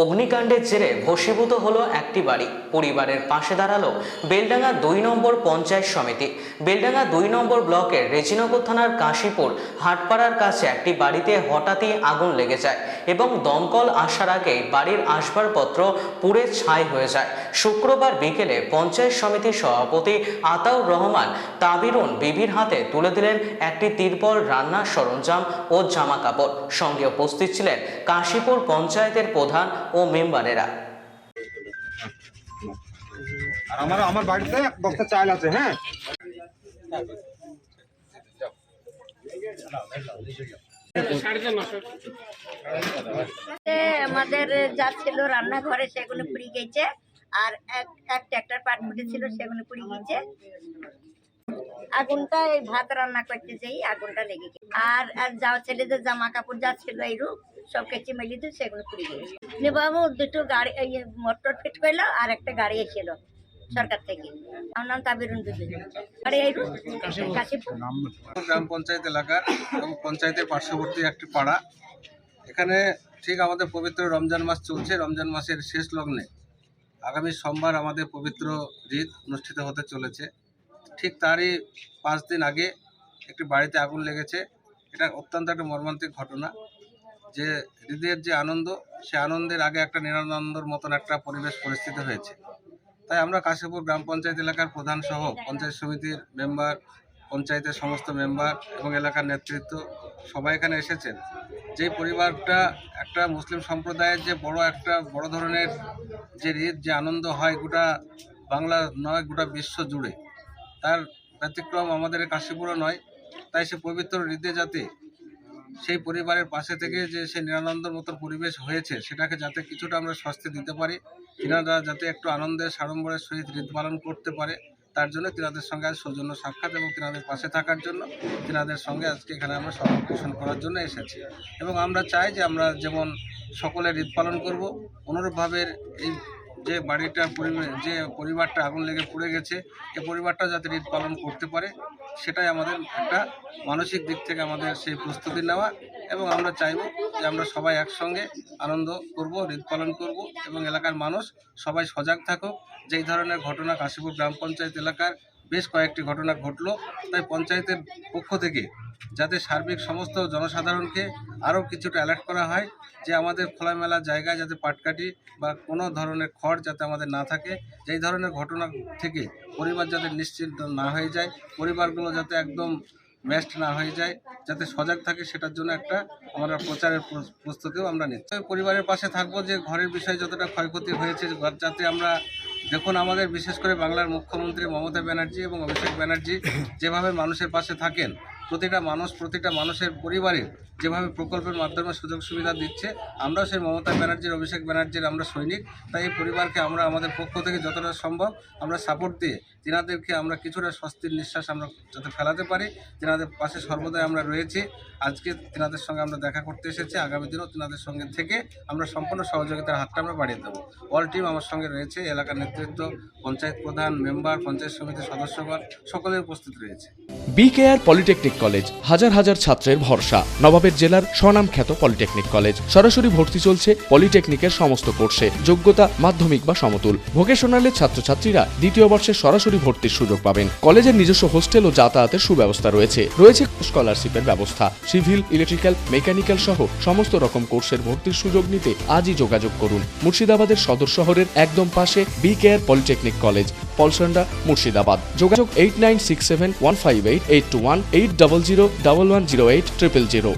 অগ্নিকাণ্ডের জেরে ভস্মীভূত হলো একটি বাড়ি। পরিবারের পাশে দাঁড়াল বেলডাঙ্গা দুই নম্বর পঞ্চায়েত সমিতি। বেলডাঙ্গা দুই নম্বর ব্লকের রেজিনগর থানার কাশীপুর, হাটপাড়ার কাছে একটি বাড়িতে হঠাৎই আগুন লেগে যায় এবং দমকল আসার আগেই বাড়ির আসবাবপত্র পুড়ে ছাই হয়ে যায়। শুক্রবার বিকেলে পঞ্চায়েত সমিতির সভাপতি আতাউর রহমান তাবিরুন বিবির হাতে তুলে দিলেন একটি তিরপল রান্নার সরঞ্জাম ও জামা কাপড় সঙ্গে উপস্থিত ছিলেন কাশীপুর পঞ্চায়েতের প্রধান ও মেম্বারেরা। আর আমার আমার বাড়িতে এক বস্তা চাল আছে হ্যাঁ? আমাদের যা ছিল রান্নাঘরে সেগুলো পুড়ে গেছে আর এক এক ট্র্যাক্টর পাট ফুটেছিল সেগুলো পুড়ে গেছে। আগুনটা এই ভাত রান্না করতে যেই আগুনটা লেগে গেছে। আর আর যা ছেলেদের জামা কাপড় যা ছিল এইরূপ সব কেচে মেলি দিয়ে সেগুলো পুড়ে গেছে বাবু দুটো গাড়ি মোটর ফিট করল আর একটা গাড়ি এসেছিল সরকার থেকে। আমার নাম তাবিরুন গ্রাম পঞ্চায়েত এলাকার এবং পঞ্চায়েতের পার্শ্ববর্তী একটি পাড়া। এখানে ঠিক আমাদের পবিত্র রমজান মাস চলছে রমজান মাসের শেষ লগ্নে। আগামী সোমবার আমাদের পবিত্র ঈদ অনুষ্ঠিত হতে চলেছে। ঠিক তারই পাঁচ দিন আগে একটি বাড়িতে আগুন লেগেছে। এটা অত্যন্ত একটা মর্মান্তিক ঘটনা। যে ঈদের যে আনন্দ, সে আনন্দের আগে একটা নিরানন্দর মতন একটা পরিবেশ পরিস্থিতি হয়েছে। তাই আমরা কাশীপুর গ্রাম পঞ্চায়েত এলাকার প্রধান সহ পঞ্চায়েত সমিতির মেম্বার, পঞ্চায়েতের সমস্ত মেম্বার এবং এলাকার নেতৃত্ব সবাই এখানে এসেছেন। যে পরিবারটা একটা মুসলিম সম্প্রদায়ের যে বড় একটা, বড় ধরনের যে ঈদ যে আনন্দ হয় গোটা বাংলা নয়, গোটা বিশ্ব জুড়ে। তার ব্যতিক্রম আমাদের কাশীপুরও নয়, তাই সে পবিত্র ঈদে যাতে সেই পরিবারের পাশে থেকে যে সে নিরানন্দর মতো পরিবেশ হয়েছে, সেটাকে যাতে কিছুটা আমরা স্বস্তি দিতে পারি, তিনারা যাতে একটু আনন্দের সাড়ম্বরের সহিত হৃদ পালন করতে পারে, তার জন্য তিনাদের সঙ্গে আজ সৌজন্য সাক্ষাৎ এবং তিনাদের পাশে থাকার জন্য তিনাদের সঙ্গে আজকে এখানে আমরা সমাবেশন করার জন্য এসেছি। এবং আমরা চাই যে আমরা যেমন সকলে ঈদ পালন করব, অনুরূপভাবে এই যে বাড়িটার যে পরিবারটা আগুন লেগে পুড়ে গেছে এই পরিবারটা যাতে ঈদ পালন করতে পারে, সেটাই আমাদের একটা মানসিক দিক থেকে আমাদের সেই প্রস্তুতি নেওয়া এবং আমরা চাইব যে আমরা সবাই একসঙ্গে আনন্দ করব ঈদ পালন করব এবং এলাকার মানুষ সবাই সজাগ থাকুক। যেই ধরনের ঘটনা কাশীপুর গ্রাম পঞ্চায়েত এলাকার বেশ কয়েকটি ঘটনা ঘটলো, তাই পঞ্চায়েতের পক্ষ থেকে যাতে সার্বিক সমস্ত জনসাধারণকে আরও কিছুটা অ্যালার্ট করা হয় যে আমাদের খোলামেলা জায়গায় যাতে পাটকাটি বা কোনো ধরনের খড় যাতে আমাদের না থাকে, যেই ধরনের ঘটনা থেকে পরিবার যাতে নিশ্চিন্ত না হয়ে যায়, পরিবারগুলো যাতে একদম ম্যাস্ট না হয়ে যায়, যাতে সজাগ থাকে সেটার জন্য একটা আমরা প্রচারের প্র- প্রস্তুতিও আমরা নিচ্ছি। পরিবারের পাশে থাকব যে ঘরের বিষয়ে যতটা ক্ষয়ক্ষতি হয়েছে যাতে আমরা, দেখুন আমাদের বিশেষ করে বাংলার মুখ্যমন্ত্রী মমতা ব্যানার্জি এবং অভিষেক ব্যানার্জি যেভাবে মানুষের পাশে থাকেন প্রতিটা মানুষ, প্রতিটা মানুষের পরিবারের যেভাবে প্রকল্পের মাধ্যমে সুযোগ সুবিধা দিচ্ছে, আমরাও সেই মমতা ব্যানার্জির, অভিষেক ব্যানার্জির আমরা সৈনিক। তাই এই পরিবারকে আমরা আমাদের পক্ষ থেকে যতটা সম্ভব আমরা সাপোর্ট দিয়ে তেনাদেরকে আমরা কিছুটা স্বস্তির নিঃশ্বাস আমরা যাতে ফেলাতে পারি। তিনাদের পাশে সর্বদাই আমরা রয়েছি। আজকে তিনাদের সঙ্গে আমরা দেখা করতে এসেছি। আগামী দিনও তিনাদের সঙ্গে থেকে আমরা সম্পূর্ণ সহযোগিতার হাতটা আমরা বাড়িয়ে দেবো। অল টিম আমার সঙ্গে রয়েছে, এলাকার নেতৃত্ব, পঞ্চায়েত প্রধান মেম্বার পঞ্চায়েত সমিতির সদস্যগণ সকলে উপস্থিত রয়েছে। বিকেআর পলিটেকনিক কলেজ হাজার হাজার ছাত্রের ভরসা। নবাবের জেলার স্বনামখ্যাত পলিটেকনিক কলেজ সরাসরি ভর্তি চলছে পলিটেকনিকের সমস্ত কোর্সে যোগ্যতা, মাধ্যমিক বা সমতুল। ভোকেশনালের ছাত্রছাত্রীরা দ্বিতীয় বর্ষে সরাসরি ভর্তির সুযোগ পাবেন। কলেজের নিজস্ব হোস্টেল ও যাতায়াতের সুব্যবস্থা রয়েছে। রয়েছে স্কলারশিপের ব্যবস্থা। সিভিল, ইলেকট্রিক্যাল, মেকানিক্যাল সহ সমস্ত রকম কোর্সের ভর্তির সুযোগ নিতে আজই যোগাযোগ করুন। মুর্শিদাবাদের সদর শহরের একদম পাশে B KR polytechnic college, Palsanda, Murshidabad. যোগাযোগ eight nine six seven one five eight eight two one eight double zero double one zero eight triple zero.